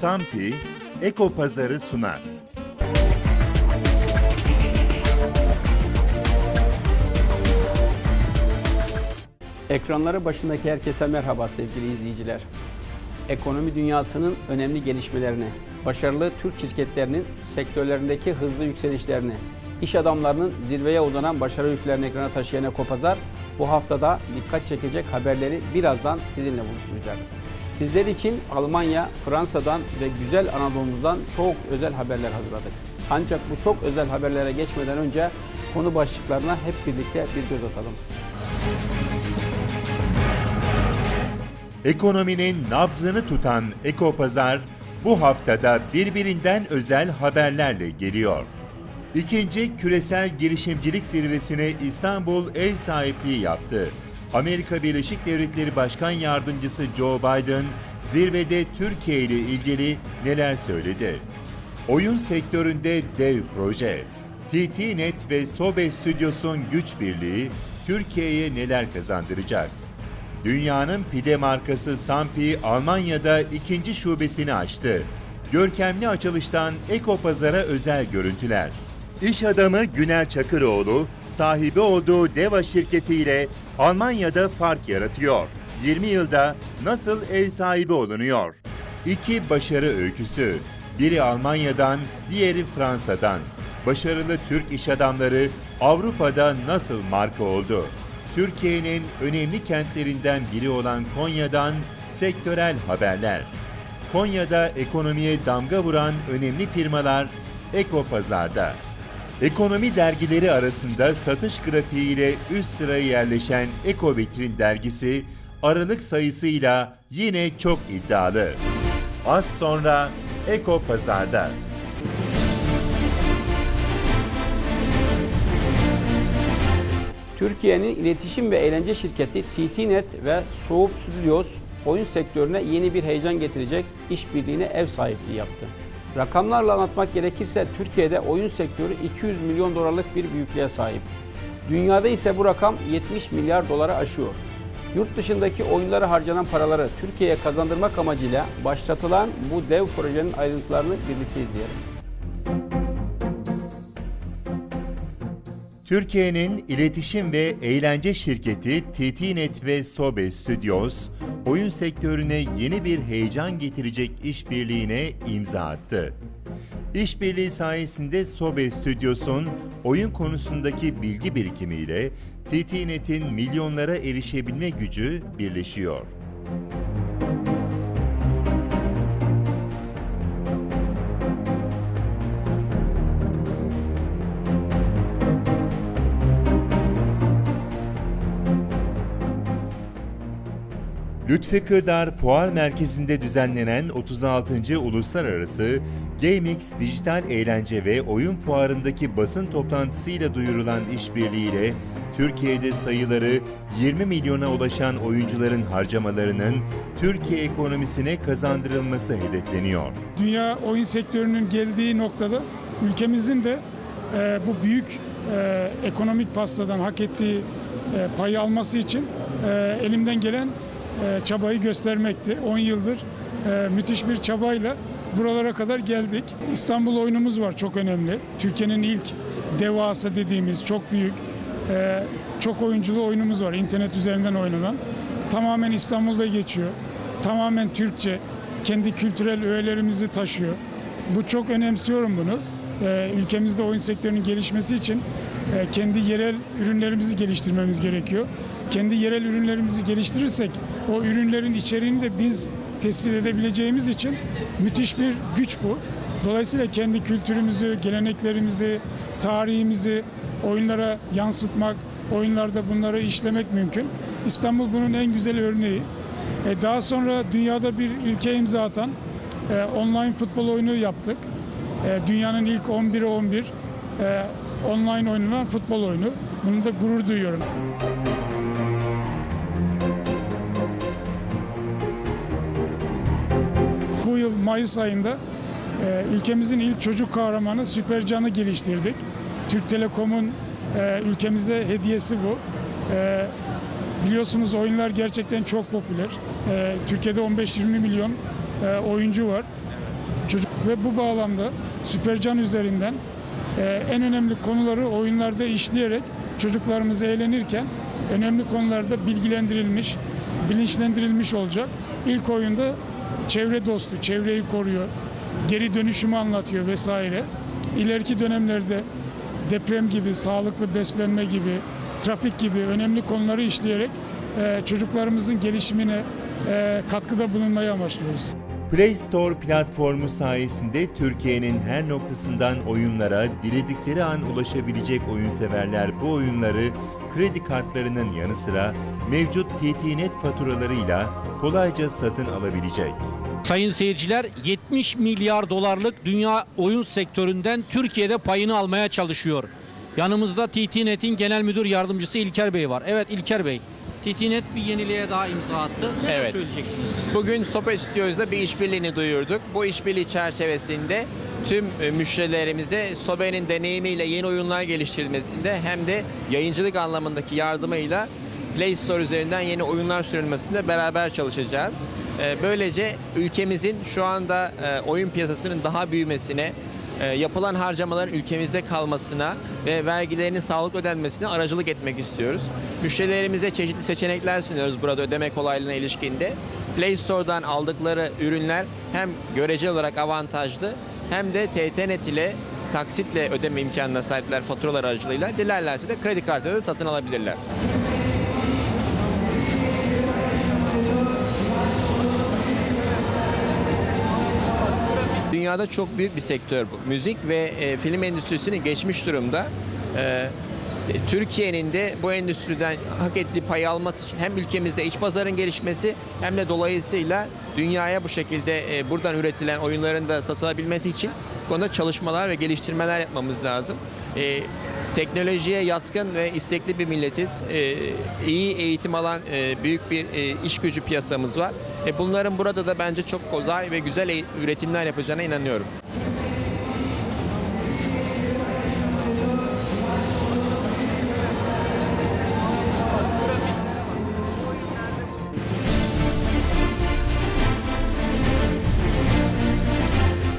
Sampi, Eko Pazarı sunar. Ekranları başındaki herkese merhaba sevgili izleyiciler. Ekonomi dünyasının önemli gelişmelerini, başarılı Türk şirketlerinin sektörlerindeki hızlı yükselişlerini, iş adamlarının zirveye uzanan başarı yüklerini ekrana taşıyan Ekopazar, bu haftada dikkat çekecek haberleri birazdan sizinle buluşturacak. Sizler için Almanya, Fransa'dan ve güzel Anadolu'muzdan çok özel haberler hazırladık. Ancak bu çok özel haberlere geçmeden önce konu başlıklarına hep birlikte bir göz atalım. Ekonominin nabzını tutan Eko Pazar bu haftada birbirinden özel haberlerle geliyor. İkinci küresel girişimcilik zirvesine İstanbul ev sahipliği yaptı. Amerika Birleşik Devletleri Başkan Yardımcısı Joe Biden zirvede Türkiye ile ilgili neler söyledi? Oyun sektöründe dev proje. TT-Net ve Sobe Stüdyos'un güç birliği Türkiye'ye neler kazandıracak? Dünyanın pide markası Sampi Almanya'da ikinci şubesini açtı. Görkemli açılıştan Eko Pazar'a özel görüntüler. İş adamı Güner Çakıroğlu, sahibi olduğu Deva şirketiyle Almanya'da fark yaratıyor. 20 yılda nasıl ev sahibi olunuyor? İki başarı öyküsü. Biri Almanya'dan, diğeri Fransa'dan. Başarılı Türk iş adamları Avrupa'da nasıl marka oldu? Türkiye'nin önemli kentlerinden biri olan Konya'dan sektörel haberler. Konya'da ekonomiye damga vuran önemli firmalar Eko Pazar'da. Ekonomi dergileri arasında satış grafiğiyle üst sıraya yerleşen Eko Vitrin dergisi Aralık sayısıyla yine çok iddialı. Az sonra Eko Pazar'da. Türkiye'nin iletişim ve eğlence şirketi TT-Net ve Soğuk Studios oyun sektörüne yeni bir heyecan getirecek işbirliğine ev sahipliği yaptı. Rakamlarla anlatmak gerekirse Türkiye'de oyun sektörü 200 milyon dolarlık bir büyüklüğe sahip. Dünyada ise bu rakam 70 milyar dolara aşıyor. Yurt dışındaki oyunlara harcanan paraları Türkiye'ye kazandırmak amacıyla başlatılan bu dev projenin ayrıntılarını birlikte izleyelim. Türkiye'nin iletişim ve eğlence şirketi TT-Net ve Sobe Studios, oyun sektörüne yeni bir heyecan getirecek işbirliğine imza attı. İşbirliği sayesinde Sobe Studios'un oyun konusundaki bilgi birikimiyle TT-Net'in milyonlara erişebilme gücü birleşiyor. Lütfi Kırdar Fuar Merkezi'nde düzenlenen 36. Uluslararası GameX Dijital Eğlence ve Oyun Fuarı'ndaki basın toplantısıyla duyurulan işbirliğiyle Türkiye'de sayıları 20 milyona ulaşan oyuncuların harcamalarının Türkiye ekonomisine kazandırılması hedefleniyor. Dünya oyun sektörünün geldiği noktada ülkemizin de e, bu büyük e, ekonomik pastadan hak ettiği e, payı alması için e, elimden gelen çabayı göstermekti. 10 yıldır e, müthiş bir çabayla buralara kadar geldik. İstanbul oyunumuz var çok önemli. Türkiye'nin ilk devasa dediğimiz çok büyük e, çok oyunculu oyunumuz var. İnternet üzerinden oynanan. Tamamen İstanbul'da geçiyor. Tamamen Türkçe. Kendi kültürel öğelerimizi taşıyor. Bu çok önemsiyorum bunu. E, ülkemizde oyun sektörünün gelişmesi için e, kendi yerel ürünlerimizi geliştirmemiz gerekiyor. Kendi yerel ürünlerimizi geliştirirsek o ürünlerin içeriğini de biz tespit edebileceğimiz için müthiş bir güç bu. Dolayısıyla kendi kültürümüzü, geleneklerimizi, tarihimizi oyunlara yansıtmak, oyunlarda bunları işlemek mümkün. İstanbul bunun en güzel örneği. E, daha sonra dünyada bir ilke imza atan e, online futbol oyunu yaptık. E, dünyanın ilk 11'e 11 e, online oynanan futbol oyunu. Bunu da gurur duyuyorum. Bu yıl Mayıs ayında e, ülkemizin ilk çocuk kahramanı Süpercan'ı geliştirdik. Türk Telekom'un e, ülkemize hediyesi bu. E, biliyorsunuz oyunlar gerçekten çok popüler. E, Türkiye'de 15-20 milyon e, oyuncu var. Çocuk ve bu bağlamda Süpercan üzerinden e, en önemli konuları oyunlarda işleyerek çocuklarımız eğlenirken önemli konularda bilgilendirilmiş, bilinçlendirilmiş olacak. İlk oyunda çevre dostu, çevreyi koruyor, geri dönüşümü anlatıyor vesaire. İleriki dönemlerde deprem gibi, sağlıklı beslenme gibi, trafik gibi önemli konuları işleyerek e, çocuklarımızın gelişimine e, katkıda bulunmayı amaçlıyoruz. Play Store platformu sayesinde Türkiye'nin her noktasından oyunlara diledikleri an ulaşabilecek oyunseverler bu oyunları kredi kartlarının yanı sıra mevcut TT-Net faturalarıyla kolayca satın alabilecek. Sayın seyirciler 70 milyar dolarlık dünya oyun sektöründen Türkiye'de payını almaya çalışıyor. Yanımızda TT-Net'in genel müdür yardımcısı İlker Bey var. Evet İlker Bey. TT-Net bir yeniliğe daha imza attı. Neler Evet. söyleyeceksiniz? Bugün Sopa Stüdyos'da bir işbirliğini duyurduk. Bu işbirliği çerçevesinde tüm e, müşterilerimize Sobe'nin deneyimiyle yeni oyunlar geliştirilmesinde hem de yayıncılık anlamındaki yardımıyla Play Store üzerinden yeni oyunlar sürülmesinde beraber çalışacağız. E, Böylece ülkemizin şu anda e, oyun piyasasının daha büyümesine, yapılan harcamaların ülkemizde kalmasına ve vergilerinin sağlıklı ödenmesine aracılık etmek istiyoruz. Müşterilerimize çeşitli seçenekler sunuyoruz burada ödeme kolaylığına ilişkinde. Play Store'dan aldıkları ürünler hem göreceli olarak avantajlı hem de TTNet ile taksitle ödeme imkanına sahipler faturalar aracılığıyla dilerlerse de kredi kartıyla da satın alabilirler. Dünyada çok büyük bir sektör bu. Müzik ve e, film endüstrisini geçmiş durumda. E, e, Türkiye'nin de bu endüstriden hak ettiği payı alması için hem ülkemizde iç pazarın gelişmesi hem de dolayısıyla dünyaya bu şekilde e, buradan üretilen oyunların da satılabilmesi için konuda çalışmalar ve geliştirmeler yapmamız lazım. E, teknolojiye yatkın ve istekli bir milletiz. E, iyi eğitim alan e, büyük bir e, iş gücü piyasamız var. E, bunların burada da bence çok kozay ve güzel e- üretimler yapacağına inanıyorum.